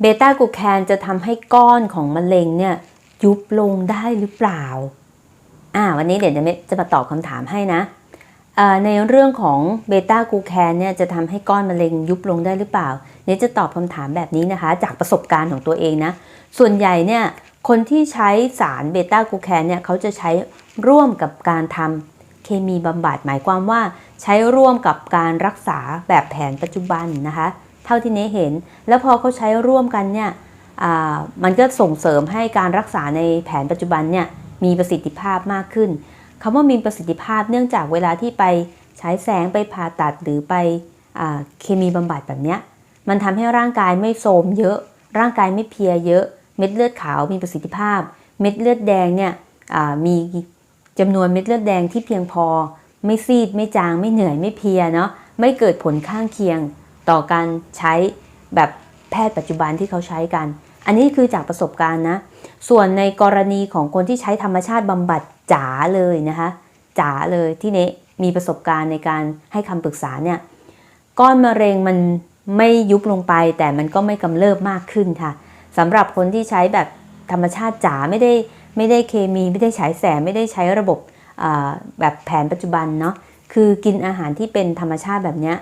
เบต้ากูแคนจะทำให้ก้อนของมะเร็งเนี่ยยุบลงได้หรือเปล่า อ่า วันนี้เดี๋ยวจะไม่จะมาตอบคำถามให้นะอ่าในเรื่องของเบต้ากูแคนเนี่ยจะทำให้ก้อนมะเร็งยุบลงได้หรือเปล่า เนี่ยจะตอบคำถามแบบนี้นะคะ จากประสบการณ์ของตัวเองนะ ส่วนใหญ่เนี่ยคนที่ใช้สารเบต้ากูแคนเนี่ยเขาจะใช้ร่วมกับการทำเคมีบำบัดหมายความว่า ใช้ร่วมกับการรักษาแบบแผนปัจจุบันนะคะ เท่าที่เนเห็น แล้วพอเขาใช้ร่วมกันเนี่ยมันก็ส่งเสริมให้การรักษาในแผนปัจจุบันเนี่ยมีประสิทธิภาพมากขึ้นคำว่ามีประสิทธิภาพเนื่องจากเวลาที่ไปใช้แสงไปผ่าตัดหรือไปอเคมีบำบัดแบบเนี้ยมันทำให้ร่างกายไม่โทมเยอะ ร่างกายไม่เพียเยอะ เม็ดเลือดขาวมีประสิทธิภาพ เม็ดเลือดแดงเนี่ยมีจำนวนเม็ดเลือดแดงที่เพียงพอ ไม่ซีดไม่จางไม่เหนื่อยไม่เพียเนาะไม่เกิดผลข้างเคียง ต่อการใช้แบบแพทย์ปัจจุบันที่เขาใช้กัน อันนี้คือจากประสบการณ์นะ ส่วนในกรณีของคนที่ใช้ธรรมชาติบำบัดจ๋าเลยนะคะจ๋าเลยที่เนมีประสบการณ์ในการให้คำปรึกษาเนี่ยก้อนมะเร็งมันไม่ยุบลงไป แต่มันก็ไม่กำเริบมากขึ้นค่ะสำหรับคนที่ใช้แบบธรรมชาติจ๋าไม่ได้ไม่ได้เคมีไม่ได้ฉายแสงไม่ได้ใช้ระบบแบบแผนปัจจุบันเนาะคือกินอาหารที่เป็นธรรมชาติแบบเนี้ย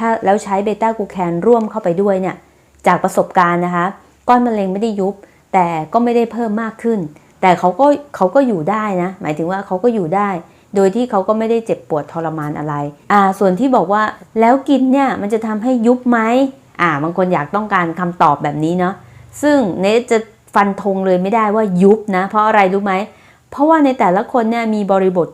ถ้าแล้วใช้เบต้ากลูแคนร่วมเข้าไปด้วยเนี่ยจากประสบการณ์นะคะก้อนมะเร็งไม่ได้ยุบ แต่ก็ไม่ได้เพิ่มมากขึ้น แต่เขาก็เขาก็อยู่ได้นะหมายถึงว่าเขาก็อยู่ได้ โดยที่เขาก็ไม่ได้เจ็บปวดทรมานอะไรอ่าส่วนที่บอกว่าแล้วกินเนี่ยมันจะทำให้ยุบไหมอ่าบางคนอยากต้องการคำตอบแบบนี้เนาะซึ่งเนทจะฟันธงเลยไม่ได้ว่ายุบนะเพราะอะไรรู้ไหมเพราะว่าในแต่ละคนเนี่ยมีบริบท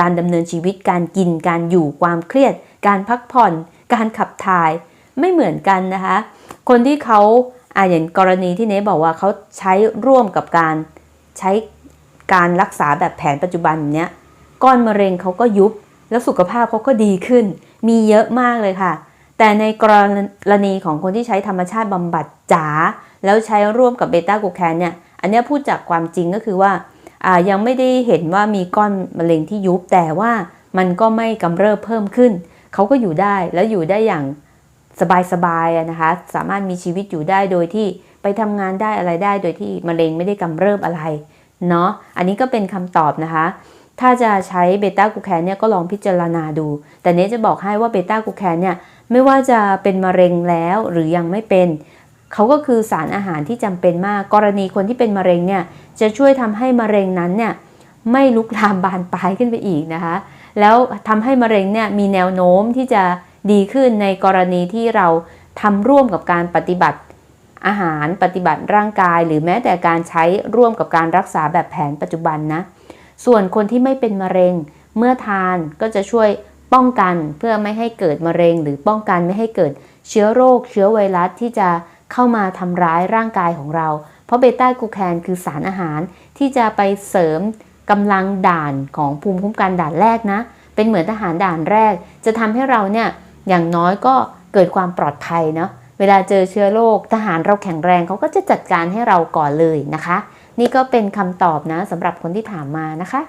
การดำเนินชีวิตการกินการอยู่ความเครียด การพักผ่อน การขับถ่ายไม่เหมือนกันนะคะ คนที่เขาอ่าอย่างกรณีที่เนบอกว่าเขาใช้ร่วมกับการใช้การรักษาแบบแผนปัจจุบันเนี้ยก้อนมะเร็งเขาก็ยุบ แล้วสุขภาพเขาก็ดีขึ้น มีเยอะมากเลยค่ะ แต่ในกรณีของคนที่ใช้ธรรมชาติบำบัดจ๋าแล้วใช้ร่วมกับเบต้ากูแคนเนี่ยอันนี้พูดจากความจริงก็คือว่ายังไม่ได้เห็นว่ามีก้อนมะเร็งที่ยุบแต่ว่ามันก็ไม่กำเริบเพิ่มขึ้น เขาก็อยู่ได้แล้วอยู่ได้อย่างสบายๆนะคะ สามารถมีชีวิตอยู่ได้โดยที่ไปทำงานได้อะไรได้โดยที่มะเร็งไม่ได้กำเริบอะไรเนาะอันนี้ก็เป็นคำตอบนะคะ ถ้าจะใช้เบต้ากูแคนเนี่ยก็ลองพิจารณาดู แต่เนี้จะบอกให้ว่าเบต้ากูแคนเนี่ยไม่ว่าจะเป็นมะเร็งแล้วหรือยังไม่เป็นเขาก็คือสารอาหารที่จำเป็นมาก กรณีคนที่เป็นมะเร็งเนี่ยจะช่วยทำให้มะเร็งนั้นเนี่ยไม่ลุกลามบานปลายขึ้นไปอีกนะคะ แล้วทำให้มะเร็งเนี่ยมีแนวโน้มที่จะดีขึ้นในกรณีที่เราทำร่วมกับการปฏิบัติอาหารปฏิบัติร่างกาย หรือแม้แต่การใช้ร่วมกับการรักษาแบบแผนปัจจุบันนะ ส่วนคนที่ไม่เป็นมะเร็งเมื่อทานก็จะช่วยป้องกันเพื่อไม่ให้เกิดมะเร็ง หรือป้องกันไม่ให้เกิดเชื้อโรค เชื้อไวรัสที่จะเข้ามาทำร้ายร่างกายของเรา เพราะเบต้ากูแคนคือสารอาหารที่จะไปเสริม กำลังด่านของภูมิคุ้มกันด่านแรกนะ เป็นเหมือนทหารด่านแรก จะทำให้เราเนี่ยอย่างน้อยก็เกิดความปลอดภัยเนาะเวลาเจอเชื้อโรคทหารเราแข็งแรงเขาก็จะจัดการให้เราก่อนเลยนะคะ นี่ก็เป็นคำตอบนะสำหรับคนที่ถามมานะคะ